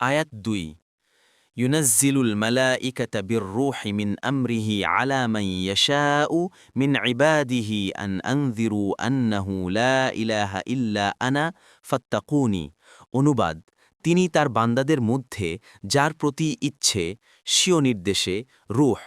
আয়াত দুই, ইউনাজ্জিলুল মালাইকাতা বিররূহ মিন আমরিহি আলা মান ইবাদিহি আন আনযিরু আন্নাহু লা ইলাহা ইল্লা আনা ফাত্তাকুনি। অনুবাদ, তিনি তার বান্দাদের মধ্যে যার প্রতি ইচ্ছে, স্বীয় নির্দেশে রুহ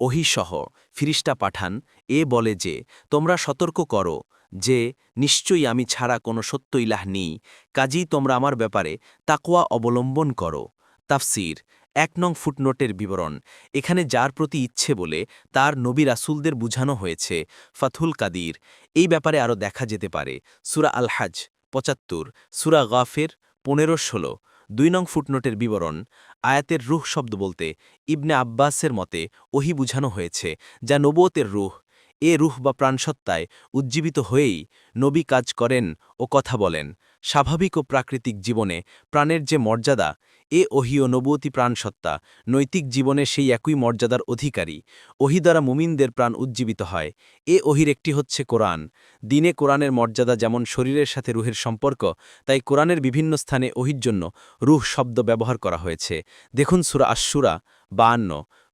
ওহিসহ ফিরিস্টা পাঠান, এ বলে যে, তোমরা সতর্ক করো যে, নিশ্চয়ই আমি ছাড়া কোনো সত্য ইলাহ নেই। কাজেই তোমরা আমার ব্যাপারে তাকোয়া অবলম্বন করো। তাফসির, এক নং ফুটনোটের বিবরণ। এখানে যার প্রতি ইচ্ছে বলে তার নবী রাসুলদের বুঝানো হয়েছে। ফাথুল কাদির, এই ব্যাপারে আরও দেখা যেতে পারে। সুরা আল হাজ পঁচাত্তর। সুরা গাফের, পনেরো, ষোলো। দুই নং ফুটনোটের বিবরণ, আয়াতের রুহ শব্দ বলতে ইবনে আব্বাসের মতে ওহি বুঝানো হয়েছে, যা নবতের রুহ। এ রুহ বা প্রাণসত্তায় উজ্জীবিত হয়েই নবী কাজ করেন ও কথা বলেন। স্বাভাবিক ও প্রাকৃতিক জীবনে প্রাণের যে মর্যাদা, এ ওহি ও নবতী প্রাণসত্তা, নৈতিক জীবনে সেই একই মর্যাদার অধিকারী। ওহি দ্বারা মুমিনদের প্রাণ উজ্জীবিত হয়। এ ওহির একটি হচ্ছে কোরআন। দিনে কোরআনের মর্যাদা যেমন শরীরের সাথে রুহের সম্পর্ক, তাই কোরআনের বিভিন্ন স্থানে ওহির জন্য রুহ শব্দ ব্যবহার করা হয়েছে। দেখুন সুরা আশুরা বায়ান্ন।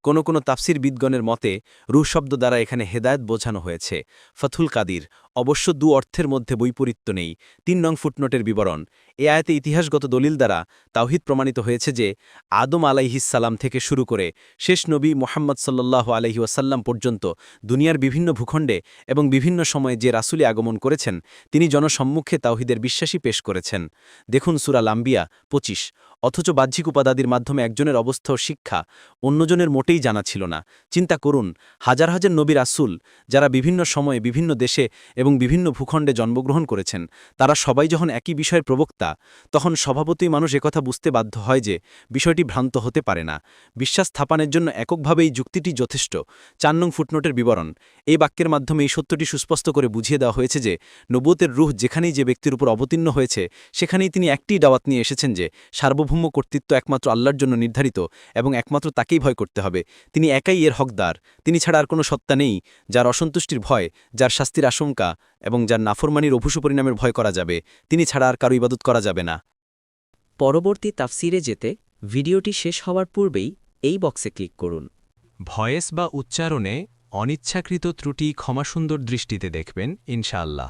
কোনো কোনো তাফসির বিদগণের মতে রুহ শব্দ দ্বারা এখানে হেদায়ত বোঝানো হয়েছে। ফথুল কাদির অবশ্য দু অর্থের মধ্যে বৈপরীত্য নেই। তিন নং ফুটনোটের বিবরণ। এ আয়তে ইতিহাসগত দলিল দ্বারা তাওহিদ প্রমাণিত হয়েছে যে, আদম আলাইহিসাল্লাম থেকে শুরু করে শেষ নবী মোহাম্মদ সাল্লাহ আলহি ওয়াসাল্লাম পর্যন্ত দুনিয়ার বিভিন্ন ভূখণ্ডে এবং বিভিন্ন সময়ে যে রাসুলি আগমন করেছেন, তিনি জনসম্মুখে তাওহিদের বিশ্বাসী পেশ করেছেন। দেখুন সুরা লাম্বিয়া পঁচিশ। অথচ বাহ্যিক উপাদাদির মাধ্যমে একজনের অবস্থা ও শিক্ষা অন্যজনের মোটেই জানা ছিল না। চিন্তা করুন, হাজার হাজার নবী আসুল যারা বিভিন্ন সময়ে বিভিন্ন দেশে এবং বিভিন্ন ভূখণ্ডে জন্মগ্রহণ করেছেন। তারা সবাই যখন একই বিষয়ের প্রবক্তা, তখন স্বভাবতই মানুষ একথা বুঝতে বাধ্য হয় যে বিষয়টি ভ্রান্ত হতে পারে না। বিশ্বাস স্থাপনের জন্য এককভাবে এই যুক্তিটি যথেষ্ট। চার নং ফুটনোটের বিবরণ। এই বাক্যের মাধ্যমে এই সত্যটি সুস্পষ্ট করে বুঝিয়ে দেওয়া হয়েছে যে নবুতের রুহ যেখানেই যে ব্যক্তির উপর অবতীর্ণ হয়েছে, সেখানেই তিনি একটি দাওয়াত নিয়ে এসেছেন যে সার্বভৌম কর্তৃত্ব একমাত্র আল্লাহর জন্য নির্ধারিত এবং একমাত্র তাকেই ভয় করতে হবে। তিনি একাই এর হকদার। তিনি ছাড়া আর কোনো সত্তা নেই, যার অসন্তুষ্টির ভয়, যার শাস্তির আশঙ্কা এবং যার নাফরমানির অভুসু পরিণামের ভয় করা যাবে তিনি ছাড়া আর কারও ইবাদত করা যাবে না। পরবর্তী তাফসিরে যেতে ভিডিওটি শেষ হওয়ার পূর্বেই এই বক্সে ক্লিক করুন। ভয়েস বা উচ্চারণে অনিচ্ছাকৃত ত্রুটি ক্ষমাসুন্দর দৃষ্টিতে দেখবেন ইনশাআল্লাহ।